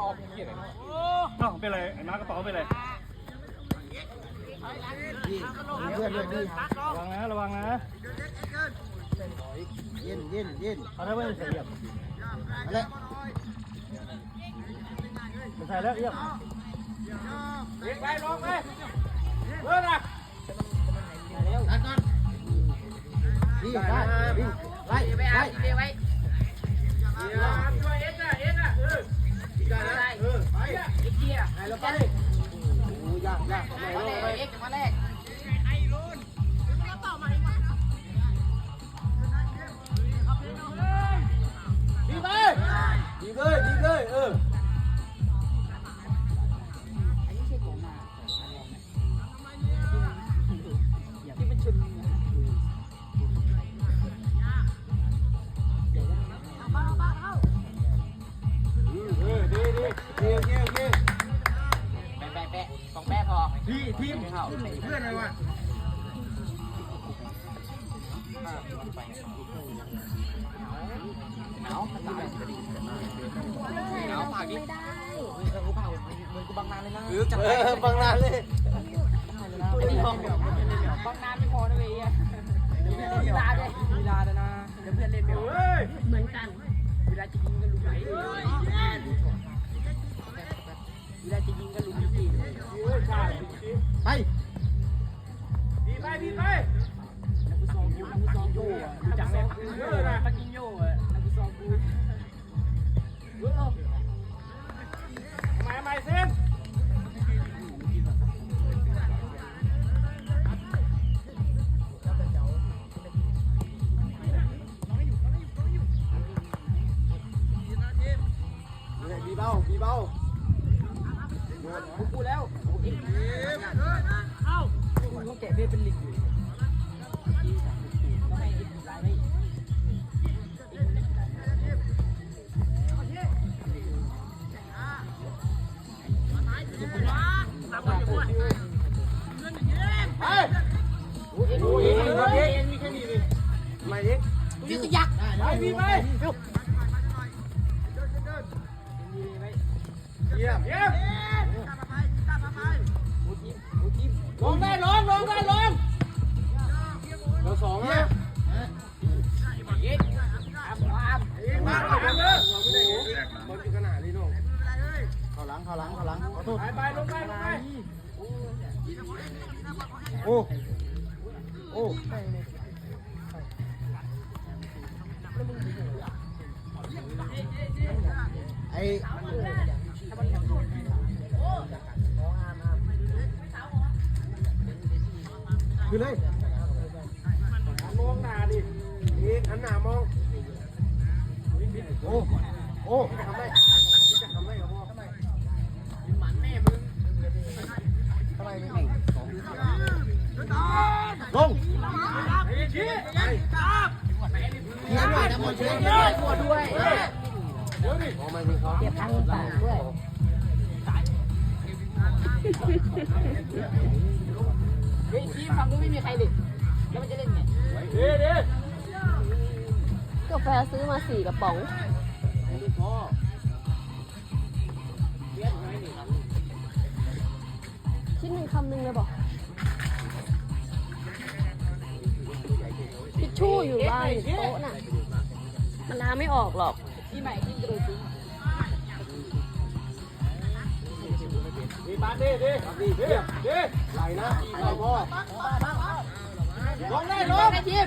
เอาเกียร์เลยเอ้าเป็นไรไอ้มากระเป๋าเป็นไรเพื่อนด้วยดีระวังนะระวังนะเย็นเย็นเย็นเอาถ้ไม่ใส่เอี่ยมอะไรไม่ใส่แล้วเอี่ยมเด็กไปลงไปเลิกนะตัดก่อนดีได้ไล่ไปไล่ ได้เออไอ้เกียร์ไล่แล้วไปโอ้ยากยากมาแรกเอ็กมาแรกดีไปดีเลยดีเลยเอออ หนาวมันตายหนาวปากดิไม่ได้กูเผาเหมือนกูบางนานเลยนะเออบางนานเลยไอ้นี่ห้องบางนานไม่พอนะเว้ยลีลาเลยลีลาเลยนะ บีเบาบีเบากูแล้วเอ็กเอ้ามึงต้องแกะเบ้เป็นลิงอยู่ต้องให้เอ็กซ์ไลน์ไม่โอ้เอ็กซ์โอ้ยเอ็กซ์เอ็เอ็กซ์มีแค่นี้เลยไม่เอ็กกูจะยักษ์ไปพี่ไป เยี่ยมเยี่ยมลงได้ลงลงได้ลงเราสองนะเอ็กซ์อ้ามอ้ามมาหลังเลยบอลอยู่ขนาดนี้น้องเข้าหลังเข้าหลังเข้าหลังขอโทษไปไปลงไปลงไปโอ้โอ้ไอ้ คือเลยมองหน้าดินี่หันหน้ามองโอ้โอ้ทำได้ทำได้กับพ่อหมันแม่มึงทำไมไม่แข่งสองลงชี้เทียนด้วยนะหมดเทียนด้วยปวดด้วยเดี๋ยวดิมองมาที่เขาเจ็บทั้งปากด้วย เฮ้ยทีมฝั่งนู้นไม่มีใครดิแล้วมันจะเล่นไงดีดีกาแฟซื้อมาสี่กระป๋องชิ้นหนึ่งคำหนึ่งเลยบอกทิชชู่อยู่บ้านอยู่โต๊ะน่ะ มันล้างไม่ออกหรอก ทีมใหม่ทีมกระโดดสูง ดีมาดีดีดีดีดีไหลนะไหลพ่อลงได้ลลงงไอ้ทีม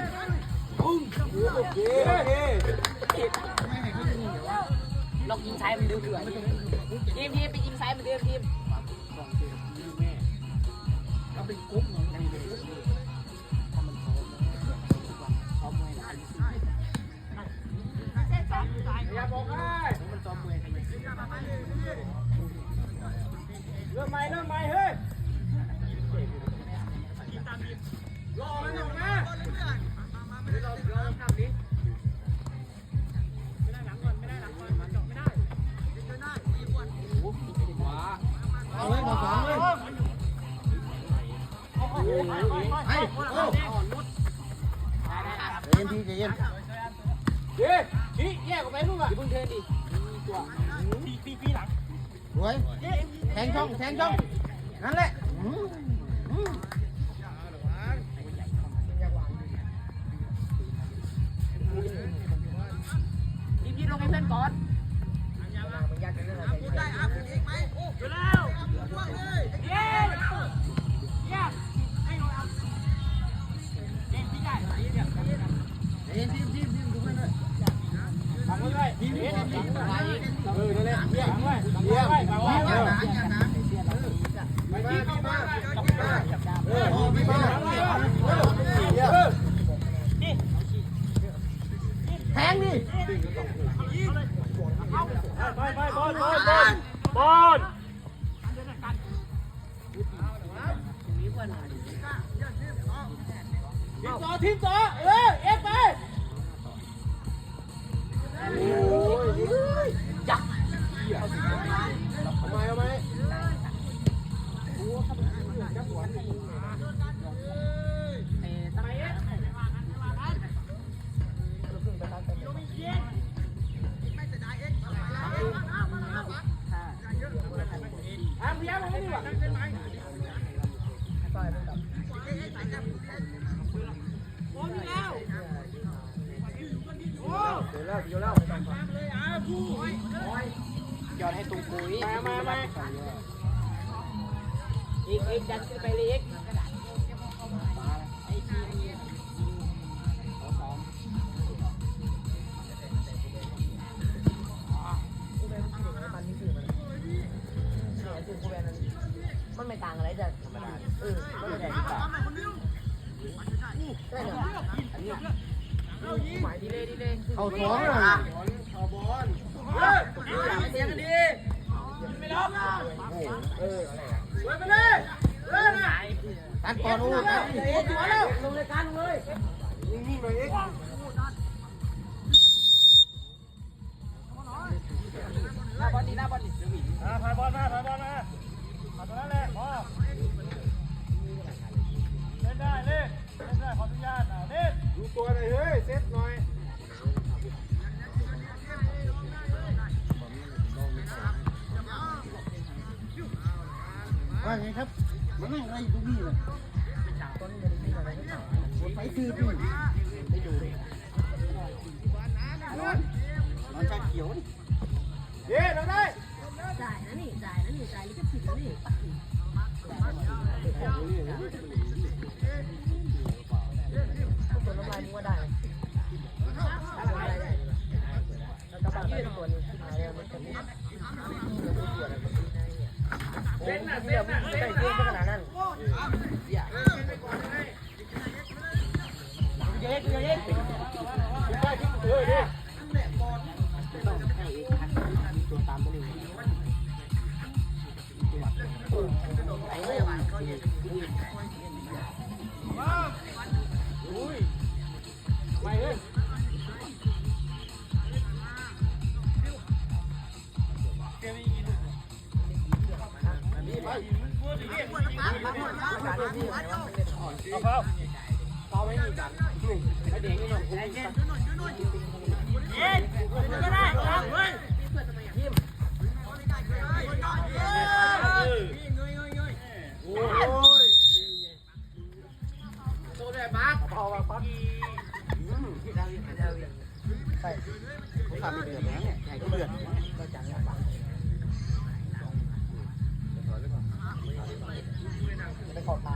โอเคโอเคลองยิงซ้ายมันดูเถื่อนทีมทีมไปยิงซ้ายมันเดิมทีมก็เป็นกุ๊กเนาะ ดีชี้แยกออกไปลูกอะอย่าเพิ่งเทินดิมีตัวปีปีปีหลังสวยแทงช่องแทงช่อง นั่นแหละอืมอืมยิบยิบลงให้เพื่อนก่อน ทีมต่อทีมต่อเออเอ เดี๋ยวแล้วเดี๋ยวแล้วย้อนให้ตุ้งปุ๋ยมามามาอีกอีกดันขึ้นไปเลยอีกมันไม่ต่างอะไรจากธรรมดาเออมันไม่ได้ต่างใช่เหรอหมายดีเลยดีเลย เอาสองเลยเสียงกันดีไม่ล็อกเออสวยไปเลยเออนะตัดก่อนโอ้ตัดโอ้ตัวแล้วลงรายการเลยนิ่งๆหน่อยเอ็กหน้าบอลดีหน้าบอลดีอ่าผ่านบอลมาผ่านบอลมาผ่าตรงนั้นแหละพอเล่นได้เล่นเล่นได้ขออนุญาตอ่าเล่นดูตัวหน่อยเฮ้ยเซตหน่อย ว่าไงครับมันนั่งอะไรตรงนี้เลยต้นไปซื้อพี่ไปดูร้อนร้อนชาเขียวนี่เย้เราได้จ่ายนะนี่จ่ายนะนี่จ่ายลิขสิทธิ์นะนี่ตัวน้ำลายมึงว่าได้ได้ได้แล้วก็บางตัวนี้ขายมัน เออดิไปเลยเอาเข้า ไม่มีกันไอเด็กก็ยังเย็นเย็นก็ได้ครับเฮ้ยโอ้ยตัวแบบบักเอาวาปั๊บใช่ผมขาดไปเดือดแล้วเนี่ยใหญ่ก็เดือดก็จังหวะไปขอตา